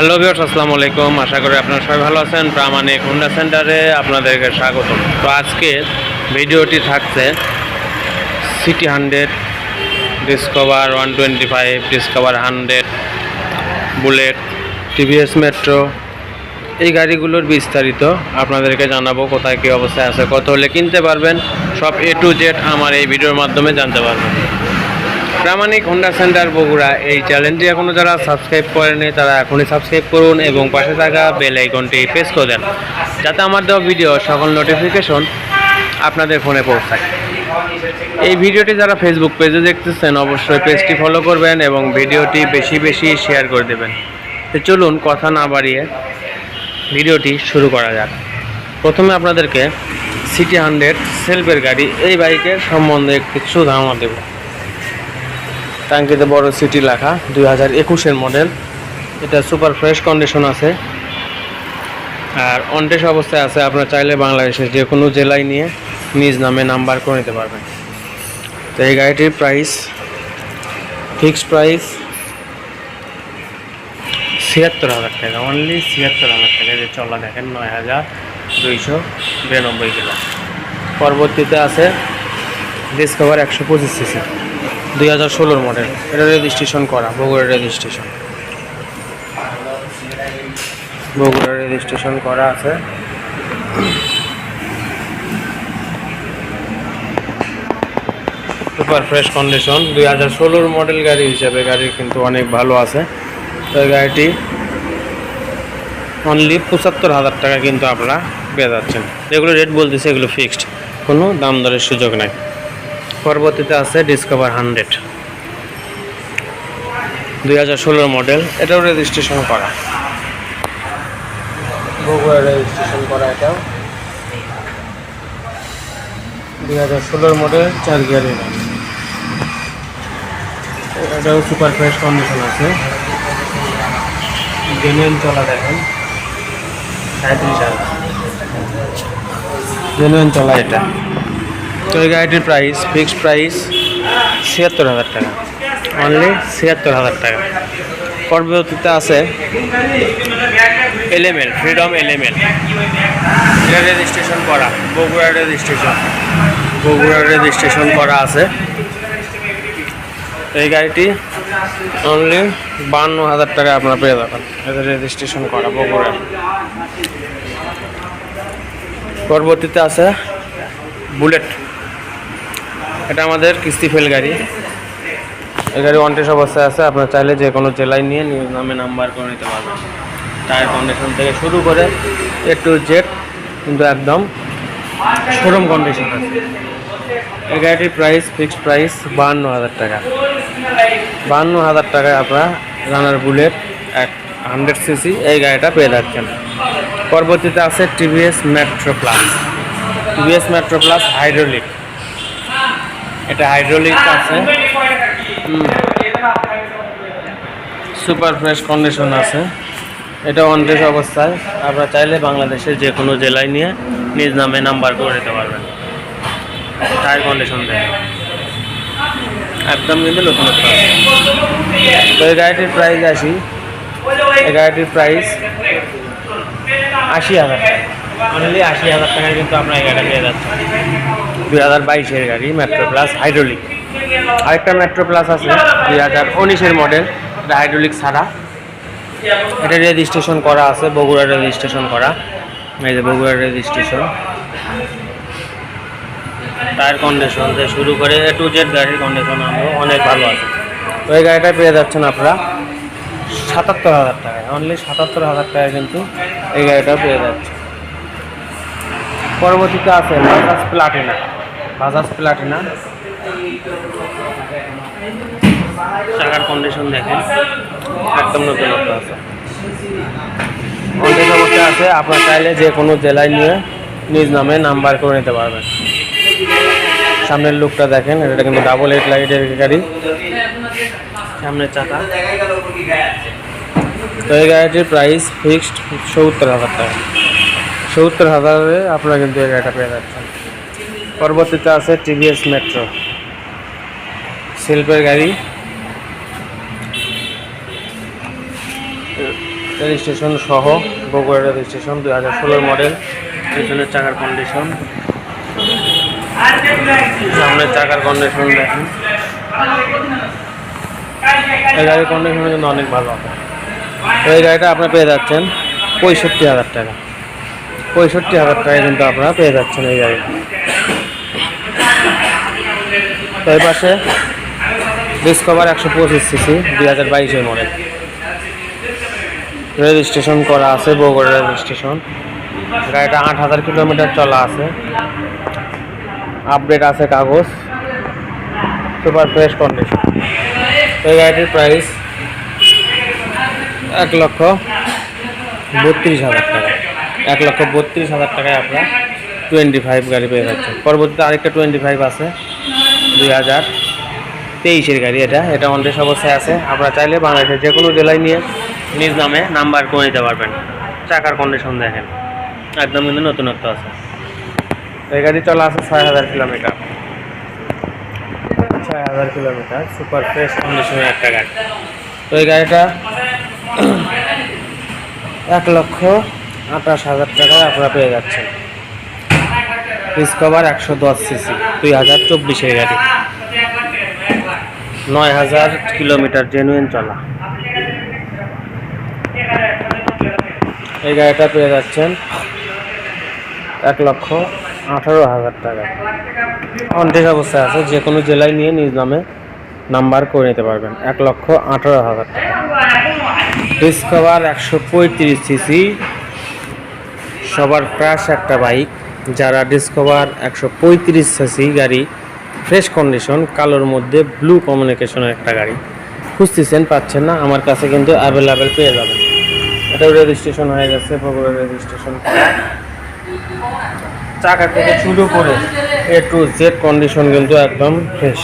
Hello viewers, আসসালামু আলাইকুম। আশা করি আপনারা সবাই ভালো আছেন। প্রামাণিক হোন্ডা সেন্টারে আপনাদেরকে স্বাগতম। তো আজকে ভিডিওটি থাকছে CT hundred Discover one twenty five Discover hundred, Bullet, TVS Metro. এই গাড়িগুলোর বিস্তারিত আপনাদেরকে জানাব, কোথায় কী অবস্থায় আছে, কত হলে কিনতে পারবেন, সব এ টু জেড আমার এই ভিডিওর মাধ্যমে জানতে পারবেন। প্রামাণিক হোন্ডা সেন্টার বগুড়া এই চ্যানেলটি এখনও যারা সাবস্ক্রাইব করেনি, তারা এখনই সাবস্ক্রাইব করুন এবং পাশে থাকা বেল আইকনটি প্রেস করে দেন, যাতে আমার দেওয়া ভিডিও সকল নোটিফিকেশন আপনাদের ফোনে পৌঁছায়। এই ভিডিওটি যারা ফেসবুক পেজে দেখতেছেন, অবশ্যই পেজটি ফলো করবেন এবং ভিডিওটি বেশি বেশি শেয়ার করে দেবেন। তো চলুন কথা না বাড়িয়ে ভিডিওটি শুরু করা যাক। প্রথমে আপনাদেরকে সিটি হান্ড্রেড সেলফের গাড়ি, এই বাইকের সম্বন্ধে কিছু ধারণা দেবো। টাঙ্কিতে বড় সিটি লেখা, দুই হাজার একুশের মডেল এটা সুপার ফ্রেশ কন্ডিশন আছে। আর অনটেস অবস্থায় আছে, আপনার চাইলে বাংলাদেশের যে কোনো জেলায় নিয়ে নিজ নামে নাম্বার করে নিতে পারবেন। তো এই গাড়িটির প্রাইস ফিক্সড প্রাইস ছিয়াত্তর হাজার টাকা অনলি ছিয়াত্তর হাজার টাকা। যে চলা দেখেন, নয় হাজার দুইশো বিরানব্বই কিলো। পরবর্তীতে আছে ডিসকভার একশো পঁচিশ সিসি দুই হাজার ষোলোর মডেল এটা রেজিস্ট্রেশন করা বগুড়া রেজিস্ট্রেশন বগুড়া রেজিস্ট্রেশন করা আছে। সুপার ফ্রেশ কন্ডিশন দুই হাজার ষোলোর মডেল গাড়ি হিসাবে গাড়ি কিন্তু অনেক ভালো আছে। তো গাড়িটি অনলি পঁচাত্তর হাজার টাকা কিন্তু আপনারা পেয়ে যাচ্ছেন। যেগুলো রেট বলতেছে, এগুলো ফিক্সড কোনো দাম দরের সুযোগ নাই। পরবর্তীতে আছে ডিসকভার হান্ড্রেড দুই হাজার ষোলোর মডেল এটাও রেজিস্ট্রেশন করা। রেজিস্ট্রেশন করা এটাও। দুই হাজার ষোলোর মডেল চার গিয়ারের এটাও সুপার ফ্রেশ কন্ডিশন আছে। জেনুইন চলা দেখেন। সাঁত্রিশ হাজার। জেনুইন চলা এটা। তো এই গাড়িটির প্রাইস ফিক্সড প্রাইস ছিয়াত্তর হাজার টাকা। অনলি ছিয়াত্তর হাজার টাকা। পরবর্তীতে আছে এলএমএল ফ্রিডম এলএমএল রেজিস্ট্রেশন করা, বগুড়া রেজিস্ট্রেশন বগুড়া রেজিস্ট্রেশন করা আছে। এই গাড়িটি অনলি বান্ন হাজার টাকা আপনারা পেয়ে যাবেন। এটা রেজিস্ট্রেশন করা বগুড়া পরবর্তীতে আছে বুলেট এটা আমাদের কিস্তি ফেল গাড়ি। এই গাড়ি ওয়ান্টেস অবস্থায় আছে, আপনার চাইলে যে কোনো জেলায় নিয়ে নিজ নামে নাম্বার করে নিতে পারবেন। টায়ার কন্ডিশন থেকে শুরু করে এ টু জেড কিন্তু একদম শোরুম কন্ডিশন আছে। এই গাড়িটির প্রাইস ফিক্সড প্রাইস বাহান্ন হাজার টাকা। বাহান্ন হাজার টাকায় আপনারা রানার বুলেট এক হান্ড্রেড সিসি এই গাড়িটা পেয়ে যাচ্ছেন। পরবর্তীতে আছে TVS Metro plus TVS Metro plus hydraulic এটা হাইড্রোলিক আছে। সুপার ফ্রেশ কন্ডিশন আছে। এটা অনটেস অবস্থায়। আপনারা চাইলে বাংলাদেশের যে কোনো জেলায় নিয়ে নিজ নামে নাম্বার করে দিতে পারবেন। টায়ার কন্ডিশন দেয়। একদম কিন্তু আছে তো এই গাড়িটির প্রাইস আসি। এই গাড়িটির প্রাইস আশি হাজার টাকা। অনলি আশি হাজার টাকায় কিন্তু আপনার এই গাড়িটা পেয়ে যাচ্ছেন দুই হাজার বাইশের গাড়ি মেট্রো প্লাস হাইড্রোলিক আরেকটা মেট্রো প্লাস আছে, দুই হাজার উনিশের মডেল এটা হাইড্রোলিক ছাড়া। এটা রেজিস্ট্রেশন করা আছে, বগুড়া রেজিস্ট্রেশন করা। এই যে বগুড়া রেজিস্ট্রেশন টায়ার কন্ডিশন থেকে শুরু করে এ টু জেড গাড়ির কন্ডিশন আমরা অনেক ভালো আছে। তো এই গাড়িটা পেয়ে যাচ্ছেন আপনারা সাতাত্তর হাজার টাকায় অনলি সাতাত্তর হাজার টাকায় কিন্তু এই গাড়িটা পেয়ে যাচ্ছে পরবর্তীতে আছে বাজাজ প্লাটিনা বাজাজ প্লাটিনা। চাকার কন্ডিশন দেখেন। একদম নতুনত্ব আছে। অবস্থায় আছে, আপনার চাইলে যে কোনো জেলায় নিয়ে নিজ নামে নাম্বার করে নিতে পারবেন। সামনের লুকটা দেখেন, এটা কিন্তু ডাবল এইট লাইটের গাড়ি। সামনের চাকা। তো এই গাড়িটির প্রাইস ফিক্সড সত্তর হাজার টাকা। সত্তর হাজারে আপনারা কিন্তু এই গাড়িটা পেয়ে যাচ্ছেন। পরবর্তীতে আছে টিভিএস মেট্রো। শিল্পের গাড়ি। রেজিস্ট্রেশন সহ বগুড়া রেজিস্ট্রেশন দুই হাজার ষোলোর মডেল। পিছনের চাকার কন্ডিশন সামনের চাকার কন্ডিশন দেখেন। এই গাড়ির কন্ডিশন কিন্তু অনেক ভালো। এই গাড়িটা আপনারা পেয়ে যাচ্ছেন পঁয়ষট্টি হাজার টাকা। পঁয়ষট্টি হাজার টাকা কিন্তু আপনারা পেয়ে যাচ্ছেন এই গাড়ি এই পাশে ডিসকভার একশো পঁচিশ সিসি, দুই হাজার বাইশের মডেল রেজিস্ট্রেশন করা আছে, বগুড়া রেজিস্ট্রেশন গাড়িটা আট হাজার কিলোমিটার চলা আছে। আপডেট আছে কাগজ। সুপার ফ্রেশ কন্ডিশন এই গাড়িটির প্রাইস এক লক্ষ বত্রিশ হাজার টাকা। এক লক্ষ বত্রিশ হাজার টাকায় আপনার টোয়েন্টি ফাইভ গাড়ি পেয়ে যাচ্ছে পরবর্তীতে আরেকটা টোয়েন্টি ফাইভ আছে। দুই হাজার তেইশের গাড়ি এটা। এটা অনটেস অবস্থায় আছে। আপনারা চাইলে বাংলাদেশের যে কোনো জেলায় নিয়ে নিজ নামে নাম্বার করে নিতে পারবেন। চাকার কন্ডিশন দেখেন। একদম কিন্তু নতুনত্ব আছে। এই গাড়ি চলা আছে ছয় হাজার কিলোমিটার। ছয় হাজার কিলোমিটার সুপার ফ্রেশ কন্ডিশনের একটা গাড়ি। তো এই গাড়িটা এক লক্ষ আঠাশ হাজার টাকায় আপনারা পেয়ে যাচ্ছেন। ডিসকভার একশো দশ সিসি দুই হাজার চব্বিশের গাড়ি। নয় হাজার কিলোমিটার জেনুইন চলা। এই গাড়িটা পেয়ে যাচ্ছেন এক লক্ষ আঠারো হাজার টাকা। অনটেস অবস্থায় আছে, যে কোনো জেলায় নিয়ে নিজ নামে নাম্বার করে নিতে পারবেন। এক লক্ষ আঠারো হাজার টাকা। ডিসকভার একশো পঁয়ত্রিশ সিসি সবার ক্রাশ একটা বাইক যারা ডিসকভার একশো পঁয়ত্রিশ সিসি গাড়ি ফ্রেশ কন্ডিশন কালোর মধ্যে ব্লু কমিউনিকেশনের একটা গাড়ি। খুঁজতেছেন, পাচ্ছেন না, আমার কাছে কিন্তু অ্যাভেলেবেল পেয়ে যাবেন। এটাও রেজিস্ট্রেশন হয়ে গেছে বগুড়া রেজিস্ট্রেশন চাকা থেকে শুরু করে এ টু জেড কন্ডিশন কিন্তু একদম ফ্রেশ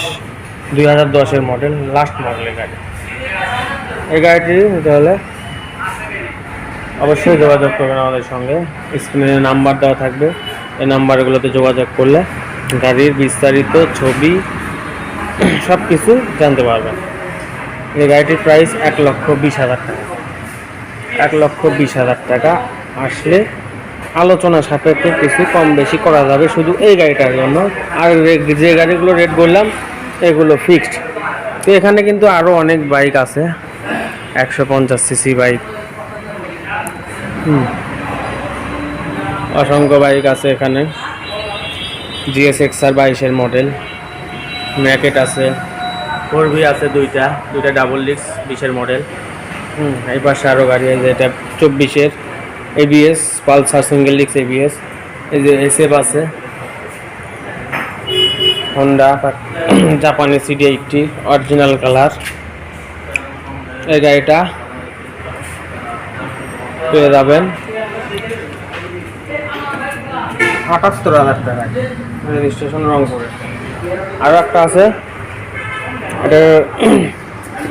দুই হাজার দশের মডেল লাস্ট মডেলের গাড়ি। এই গাড়িটি নিতে হলে অবশ্যই যোগাযোগ করবেন আমাদের সঙ্গে। স্ক্রিনে নাম্বার দেওয়া থাকবে। এই নাম্বারগুলোতে যোগাযোগ করলে গাড়ির বিস্তারিত ছবি সব কিছু জানতে পারবেন। এই গাড়িটির প্রাইস এক লক্ষ বিশ হাজার টাকা। এক লক্ষ বিশ হাজার টাকা আসলে আলোচনা সাপেক্ষে কিছু কম বেশি করা যাবে শুধু এই গাড়িটার জন্য। আর যে গাড়িগুলো রেট বললাম, এগুলো ফিক্সড তো এখানে কিন্তু আরও অনেক বাইক আছে। একশো পঞ্চাশ সিসি বাইক হুম। অসংখ্য বাইক আছে এখানে। জিএস এক্সআর বাইশের মডেল। ম্যাকেট আছে। ফোর ভি আছে দুইটা দুইটা ডাবল ডিস্ক বিশের মডেল। হুম এই পাশে আরও গাড়ি আছে এটা চব্বিশের ABS Pulsar single disc ABS এই যে এসএফ আছে। হন্ডা জাপানি সিডি এইটটি অরিজিনাল কালার এই গাড়িটা। পেয়ে যাবেন। আটাত্তর হাজার টাকা। রেজিস্ট্রেশন রংপুরে আরও একটা আছে। এটা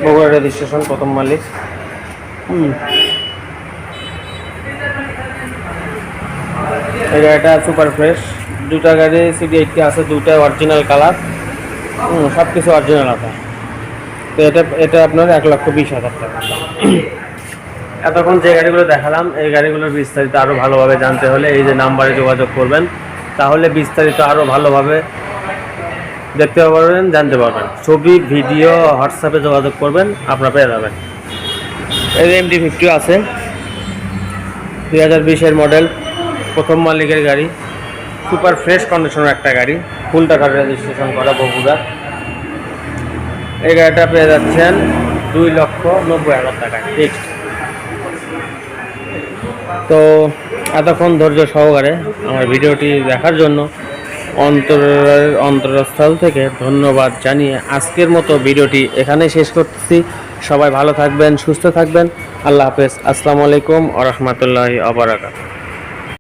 বগুড়া রেজিস্ট্রেশন প্রথম মালিক। গাড়িটা সুপার ফ্রেশ দুটা গাড়ি সিডি এইটটি আছে দুটা অরিজিনাল কালার সব কিছু অরিজিনাল আছে। তো এটা এটা আপনার এক লক্ষ বিশ হাজার টাকা। এতক্ষণ যে গাড়িগুলো দেখালাম, এই গাড়িগুলোর বিস্তারিত আরও ভালোভাবে জানতে হলে এই যে নাম্বারে যোগাযোগ করবেন। তাহলে বিস্তারিত আরও ভালোভাবে দেখতে পারবেন, জানতে পারবেন। ছবি, ভিডিও, হোয়াটসঅ্যাপে যোগাযোগ করবেন, আপনারা পেয়ে যাবেন। এই যে এমডি ফিফটিও আছে। দুই হাজার বিশের মডেল, প্রথম মালিকের গাড়ি। সুপার ফ্রেশ কন্ডিশনের একটা গাড়ি, ফুল টাকার রেজিস্ট্রেশন করা বগুড়া। এই গাড়িটা পেয়ে যাচ্ছেন দুই লক্ষ নব্বই হাজার টাকায়। ফিক্সড তো এতক্ষণ ধৈর্য সহকারে আমার ভিডিওটি দেখার জন্য অন্তর অন্তরস্থল থেকে ধন্যবাদ জানিয়ে আজকের মতো ভিডিওটি এখানে শেষ করতেছি। সবাই ভালো থাকবেন, সুস্থ থাকবেন। আল্লাহ হাফেজ। আসসালামু আলাইকুম আ রহমতুল্লাহি আবরাকাত